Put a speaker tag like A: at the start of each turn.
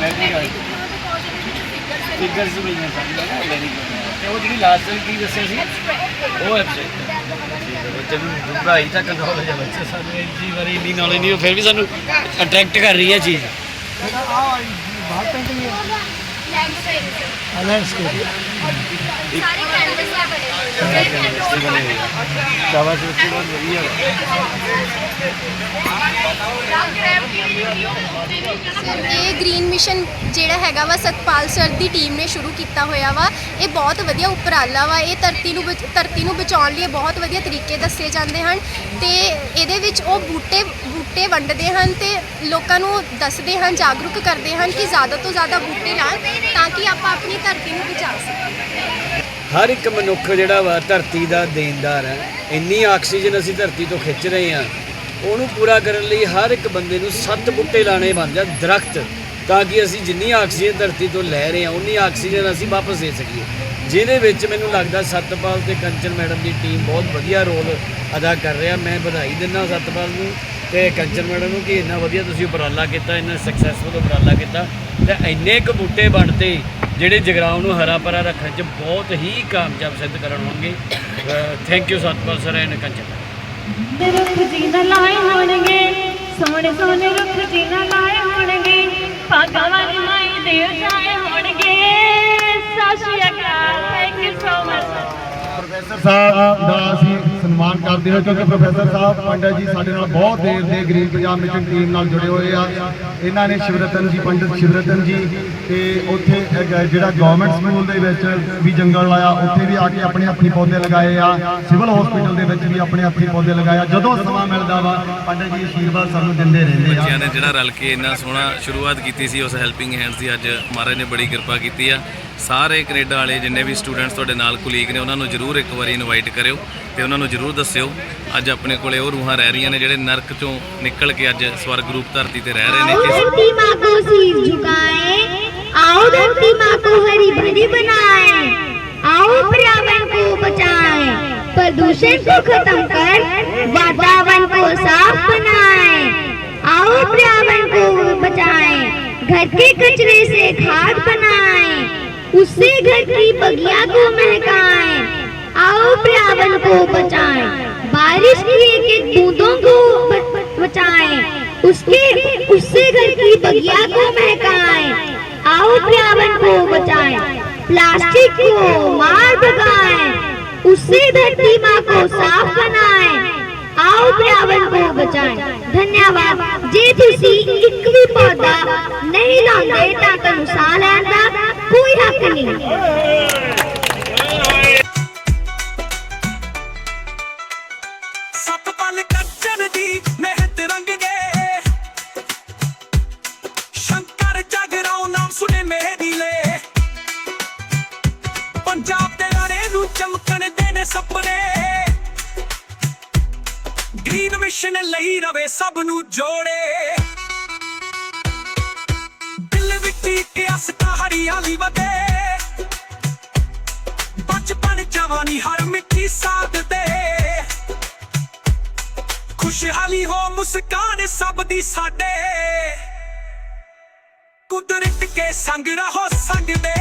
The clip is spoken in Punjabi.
A: ਵੈਰੀ ਗੁੱਡ ਫਿਗਰਸ ਵੀ ਨੇ ਸਾਰੀਆਂ ਵੈਰੀ ਗੁੱਡ ਤੇ ਉਹ ਜਿਹੜੀ ਲਾਸਟ ਵਾਲੀ ਕੀ ਦੱਸਿਆ ਸੀ? ਉਹ ਐਬਸੈਕਟ ਬੱਚੇ ਨੂੰ ਡੂੰਘਾਈ ਤੱਕ ਨੌਲੇਜ ਹੈ ਬੱਚੇ ਸਾਨੂੰ ਇੰਨੀ ਵਾਰੀ ਇੰਨੀ ਨੌਲੇਜ ਨਹੀਂ ਉਹ ਫਿਰ ਵੀ ਸਾਨੂੰ ਅਟਰੈਕਟ ਕਰ ਰਹੀ ਹੈ ਚੀਜ਼।
B: ਬਾਹਰ ਪੇਂਟਿੰਗ ਹੈ। ਲੈਂਡਸਕੇਪ
C: ਸਾਰੀ ਕੈਨਵਸ ਦਾ ਬਣੇ
A: ਸ਼ਾਬਾਸ਼ ਬੱਚੇ ਬਹੁਤ ਵਧੀਆ
C: ਸਰ ਇਹ ਗ੍ਰੀਨ ਮਿਸ਼ਨ ਜਿਹੜਾ ਹੈਗਾ ਵਾ ਸਤਪਾਲ ਸਰ ਦੀ ਟੀਮ ਨੇ ਸ਼ੁਰੂ ਕੀਤਾ ਹੋਇਆ ਵਾ। ਇਹ ਬਹੁਤ ਵਧੀਆ ਉਪਰਾਲਾ ਵਾ। ਇਹ ਧਰਤੀ ਨੂੰ ਬਚ- ਧਰਤੀ ਨੂੰ ਬਚਾਉਣ ਲਈ ਬਹੁਤ ਵਧੀਆ ਤਰੀਕੇ ਦੱਸੇ ਜਾਂਦੇ ਹਨ ਤੇ ਇਹਦੇ ਵਿੱਚ ਉਹ ਬੂਟੇ ਬੂਟੇ ਵੰਡਦੇ ਹਨ ਤੇ ਲੋਕਾਂ ਨੂੰ ਦੱਸਦੇ ਹਨ, ਜਾਗਰੂਕ ਕਰਦੇ ਹਨ ਕਿ ਜ਼ਿਆਦਾ ਤੋਂ ਜ਼ਿਆਦਾ ਬੂਟੇ ਲਾਉਣ ਤਾਂ ਕਿ ਆਪਾਂ ਆਪਣੀ ਧਰਤੀ ਨੂੰ ਬਚਾ ਸਕੀਏ।
A: ਹਰ ਇੱਕ ਮਨੁੱਖ ਜਿਹੜਾ ਵਾ ਧਰਤੀ ਦਾ ਦੇਣਦਾਰ ਹੈ। ਇੰਨੀ ਆਕਸੀਜਨ ਅਸੀਂ ਧਰਤੀ ਤੋਂ ਖਿੱਚ ਰਹੇ ਹਾਂ। ਉਹਨੂੰ ਪੂਰਾ ਕਰਨ ਲਈ ਹਰ ਇੱਕ ਬੰਦੇ ਨੂੰ ਸੱਤ ਬੁੱਟੇ ਲਾਣੇ ਬਣ ਜਾ ਦਰਖਤ, ਤਾਂ ਕਿ ਅਸੀਂ ਜਿੰਨੀ ਆਕਸੀਜਨ ਧਰਤੀ ਤੋਂ ਲੈ ਰਹੇ ਹਾਂ, ਉਨੀ ਆਕਸੀਜਨ ਅਸੀਂ ਵਾਪਸ ਦੇ ਸਕੀਏ। ਜਿਹਦੇ ਵਿੱਚ ਮੈਨੂੰ ਲੱਗਦਾ ਸਤਪਾਲ ਤੇ ਕੰਚਨ ਮੈਡਮ ਦੀ ਟੀਮ ਬਹੁਤ ਵਧੀਆ ਰੋਲ ਅਦਾ ਕਰ ਰਿਹਾ। ਮੈਂ ਵਧਾਈ ਦਿੰਦਾ ਸਤਪਾਲ ਨੂੰ ਤੇ ਕੰਚਨ ਮੈਡਮ ਨੂੰ ਕਿ ਇੰਨਾ ਵਧੀਆ ਤੁਸੀਂ ਉਪਰਾਲਾ ਕੀਤਾ, ਇੰਨਾ ਸਕਸੈਸਫੁਲ ਉਪਰਾਲਾ ਕੀਤਾ। ਤੇ ਇੰਨੇ ਕੁ ਬੂਟੇ ਬਣਤੇ ਜਿਹੜੇ ਜਗਰਾਉਂ ਨੂੰ ਹਰਾ ਭਰਾ ਰੱਖਣ 'ਚ ਬਹੁਤ ਹੀ ਕਾਮਯਾਬ ਸਿੱਧ ਕਰਨ ਹੋਣਗੇ। Thank you Satpal sir and Kanchan.
D: ਤੇ ਰੁੱਖ ਜਿੰਦਾ ਲਾਏ ਹੋਣਗੇ ਸੋਹਣੇ ਸੋਹਣੇ ਰੁੱਖ ਜੀ ਨਾ ਲਾਏ ਹੋਣਗੇ, ਭਾਗਾਂ ਵਾਲੀ ਮਾਈ ਦੇ ਜਾਏ ਹੋਣਗੇ।
E: ਸਾਹਿਬ ਦਾ ਅਸੀਂ ਸਨਮਾਨ ਕਰਦੇ ਹਾਂ ਕਿਉਂਕਿ ਪ੍ਰੋਫੈਸਰ ਸਾਹਿਬ ਪੰਡਤ ਜੀ ਸਾਡੇ ਨਾਲ ਬਹੁਤ ਦੇਰ ਦੇ ਗ੍ਰੀਨ ਪੰਜਾਬ ਮਿਸ਼ਨ ਟੀਮ ਨਾਲ ਜੁੜੇ ਹੋਏ ਆ। ਇਹਨਾਂ ਨੇ ਸ਼ਿਵਰਤਨ ਜੀ, ਪੰਡਤ ਸ਼ਿਵਰਤਨ ਜੀ ਤੇ ਉੱਥੇ ਜਿਹੜਾ ਗਵਰਨਮੈਂਟ ਸਕੂਲ ਦੇ ਵਿੱਚ ਵੀ ਜੰਗਲ ਲਾਇਆ, ਉੱਥੇ ਵੀ ਆ ਕੇ ਆਪਣੇ ਹੱਥੀਂ ਪੌਦੇ ਲਗਾਏ ਆ। ਸਿਵਲ ਹਸਪੀਟਲ ਦੇ ਵਿੱਚ ਵੀ ਆਪਣੇ ਹੱਥੀਂ ਪੌਦੇ ਲਗਾਏ ਆ ਜਦੋਂ ਸਮਾਂ ਮਿਲਦਾ ਵਾ, ਪੰਡਤ ਜੀ ਅਸ਼ੀਰਵਾਦ ਸਾਨੂੰ ਦਿੰਦੇ ਰਹਿੰਦੇ ਆ।
F: ਬੱਚਿਆਂ ਨੇ ਜਿਹੜਾ ਰਲ ਕੇ ਇੰਨਾ ਸੋਹਣਾ ਸ਼ੁਰੂਆਤ ਕੀਤੀ ਸੀ, ਉਸ ਹੈਲਪਿੰਗ ਹੈਂਡਸ ਦੀ ਅੱਜ ਮਹਾਰਾਜ ਨੇ ਬੜੀ ਕਿਰਪਾ ਕੀਤੀ ਆ। ਸਾਰੇ ਕੈਨੇਡਾ ਵਾਲੇ ਜਿੰਨੇ ਵੀ ਸਟੂਡੈਂਟਸ ਤੁਹਾਡੇ ਨਾਲ ਕੁਲੀਗ ਨੇ ਉਹਨਾਂ ਨੂੰ ਜਰੂਰ ਇੱਕ ਵਾਰੀ ਇਨਵਾਈਟ ਕਰਿਓ ਤੇ ਉਹਨਾਂ ਨੂੰ ਜਰੂਰ ਦੱਸਿਓ ਅੱਜ ਆਪਣੇ ਕੋਲੇ ਉਹ ਰੂਹਾਂ ਰਹਿ ਰਹੀਆਂ ਨੇ ਜਿਹੜੇ ਨਰਕ ਚੋਂ ਨਿਕਲ ਕੇ ਅੱਜ ਸਵਰਗ ਰੂਪ ਧਰਤੀ ਤੇ ਰਹਿ ਰਹੇ ਨੇ ਇਸ
D: धरती माँ को सिर झुकाए आओ धरती माँ को हरी भरी बनाए आओ पर्यावरण को बचाए प्रदूषण को खत्म कर वातावरण को साफ बनाए आओ पर्यावरण को बचाए घर के कचरे से खाद बनाए उससे घर की बगिया को महकाए आओ पर्यावरण को बचाए बारिश की एक एक बूंदों को ब- बचाएं उसके उससे घर की बगिया को महकाएं आओ पर्यावरण को बचाएं प्लास्टिक को मार भगाएं उससे धरती माँ को साफ बनाएं आओ पर्यावरण को बचाएं ਧੰਨਵਾਦ ਜੇ ਤੁਸੀਂ ਇੱਕ ਵੀ ਪੌਦਾ ਨਹੀਂ ਲਾਉਂਦੇ ਤਾਂ ਤੁਹਾਨੂੰ
G: ਜਗਰਾਉ ਨਾਮ ਲੈ। ਪੰਜਾਬ ਦੇ ਰਾਣੇ ਨੂੰ ਚਮਕਣ ਦੇ ਨੇ ਸੁਪਨੇ। ਗ੍ਰੀਨ ਮਿਸ਼ਨ ਲਈ ਰਵੇ ਸਭ ਨੂੰ ਜੋੜੇ। ਦਿਲ ਵਿੱਚ ਇੱਕ ਅਸਤਾ ਹਰਿਆਲੀ ਵਧੇ। ਬਚਪਨ ਜਵਾਨੀ ਹਰ ਮਿੱਠੀ ਸਾਥ ਦੇ। ਖੁਸ਼ਹਾਲੀ ਹੋ ਮੁਸਕਾਨ ਸਭ ਦੀ ਸਾਡੇ। ਕੁਦਰਤ ਕੇ ਸੰਗ ਨਾ ਹੋ ਦੇ